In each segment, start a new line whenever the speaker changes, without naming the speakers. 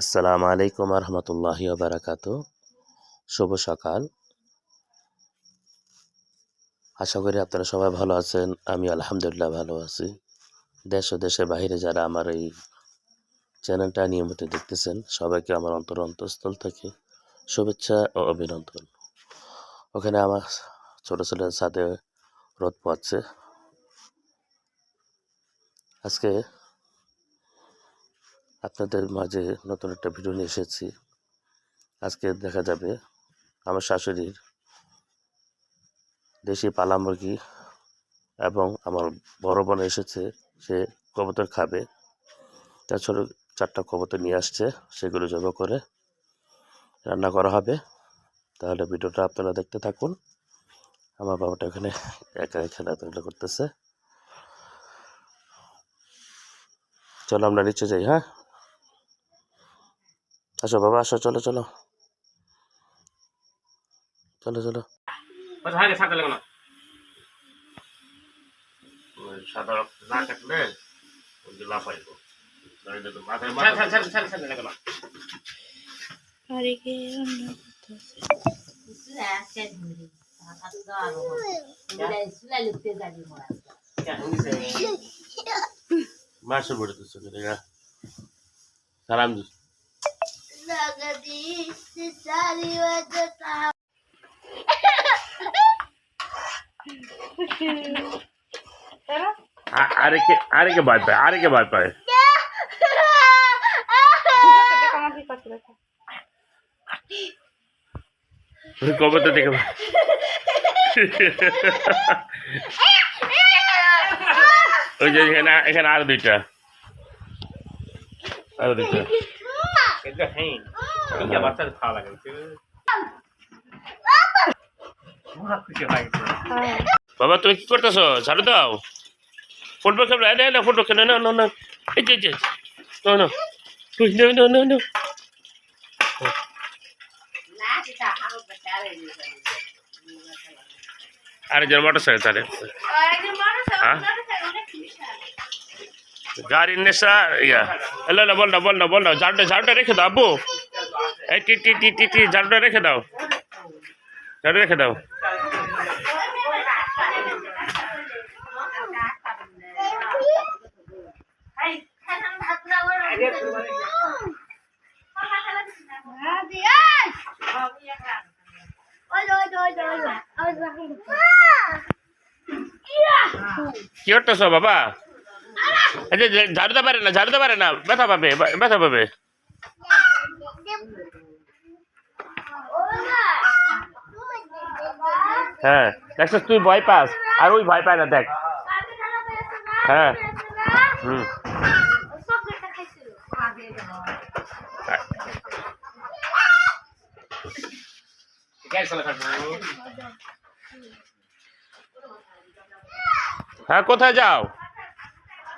আসসালামু আলাইকুম রহমতুল্লাহি বারাকাতু শুভ সকাল। আশা করি আপনারা সবাই ভালো আছেন আমি আলহামদুলিল্লাহ ভালো আছি। দেশ ও দেশের বাইরে যারা আমার এই চ্যানেলটা নিয়মিত দেখতেছেন, সবাইকে আমার অন্তর অন্তঃস্থল থেকে শুভেচ্ছা ও অভিনন্দন। ওখানে আমার ছোট ছোট ছাদে রোদ পাচ্ছে আজকে আপনাদের মাঝে নতুন একটা ভিডিও নিয়ে এসেছি। আজকে দেখা যাবে আমার শাশুড়ির দেশি পালা মুরগি এবং আমার বড় বোন এসেছে, সে কবুতর খাবে। তার ছোটো চারটা কবুতর নিয়ে আসছে, সেগুলো জব করে রান্না করা হবে। তাহলে ভিডিওটা আপনারা দেখতে থাকুন। আমার বাবাটা এখানে একা খেলাধুলা করতেছে। চলো আমরা নিচে যাই হ্যাঁ? আসো বাবা আসো চলো চলো। চলো চলো।
লাফাইবো। নইলে তো মাথায় মাথা ছাড় ছাড় লাগল
আরেকে রান্না করতেছে
মাসে বড় তো চলে গা সালাম দি
আরে কে বাদ পায় আরে কে বাদ পায় কবে তো দেখে ওই যে এখানে এখানে আর দুইটা। আর দুইটা। হ্যাঁ বাচ্চার লাগে বাবা তুমি কি করতেছো ঝাড়ু দাও ফুটবল খেলবে না না ফুটবল খেলে না না না এই যে যে না না তুই না না না না আরে জন মোটর সাইকেল তাহলে হ্যাঁ গাড়ির নেশা, ইয়া। এলো না বল না বল না বল না। ঝাড়ুটা ঝাড়ুটা রেখে দাও, আব্বু। এই টি টি টি টি টি, ঝাড়ুটা রেখে দাও। ঝাড়ু রেখে দাও। কি করতেছো, বাবা? যে ঝাড়ুতে পারে না, ঝাড়ুতে পারে না। ব্যথা পাবে ব্যথা পাবে। হ্যাঁ দেখছিস, তুই ভয় পাস। আর ওই ভয় পায় না, দেখ। হ্যাঁ। হুম। হ্যাঁ কোথায় যাও?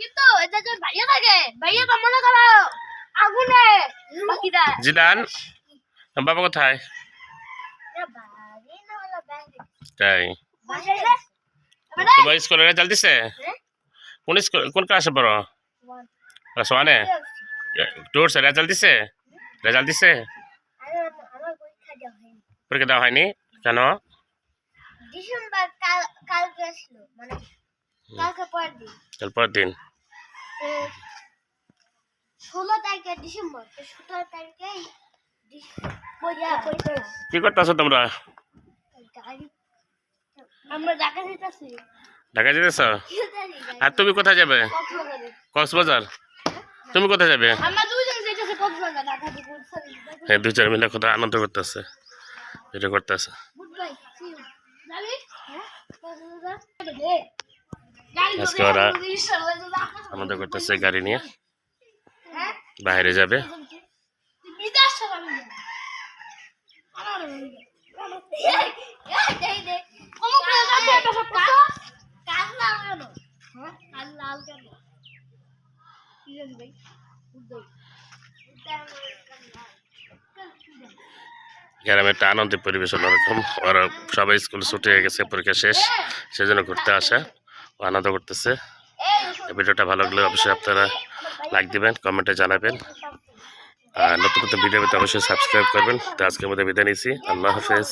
কিন্তু এটা যে ভাইয়া থাকে ভাইয়া তো মনে করো আগুনে বাকিটা।
জিদান বাবা কোথায়? তাই। তোমার স্কুলে রেজাল্ট দিছে? কোন স্কুল কোন ক্লাসে পড়ো? ক্লাস ওয়ানে টুরস রেজাল্ট দিছে? রেজাল্ট দিছে?
পরীক্ষা দেওয়া হয়নি।
কেন?
ডিসেম্বর কাল কালকে আসলো মানে কালকে পরের দিন।
তারপর দিন।
ষোলো তারিখে ডিসেম্বর সতেরো তারিখে
কি করতেছো তোমরা?
আমরা ঢাকা যেতেছি।
ঢাকা যেতেছ? আর তুমি কোথায় যাবে?
কক্সবাজারে।
কক্সবাজার? তুমি কোথায় যাবে?
আমরা দুজন
হ্যাঁ দুই চার মিলে কোথায় আনন্দ করতেছে এটা করতেছে।
দে
আজকে ওরা আনন্দ করতেছে গাড়ি নিয়ে। বাইরে যাবে।
দে লাল কেন ভাই
গ্রামে একটা আনন্দের পরিবেশ অন্যরকম ওরা সবাই স্কুল ছুটে গেছে, পরীক্ষা শেষ। সেজন্য ঘুরতে আসা ও আনন্দ করতেছে। ভিডিওটা ভালো লাগলে অবশ্যই আপনারা লাইক দেবেন কমেন্টে জানাবেন। আর নতুন নতুন ভিডিও পেতে অবশ্যই সাবস্ক্রাইব করবেন। তো আজকের মধ্যে বিদায় নিয়েছি আল্লাহ হাফেজ।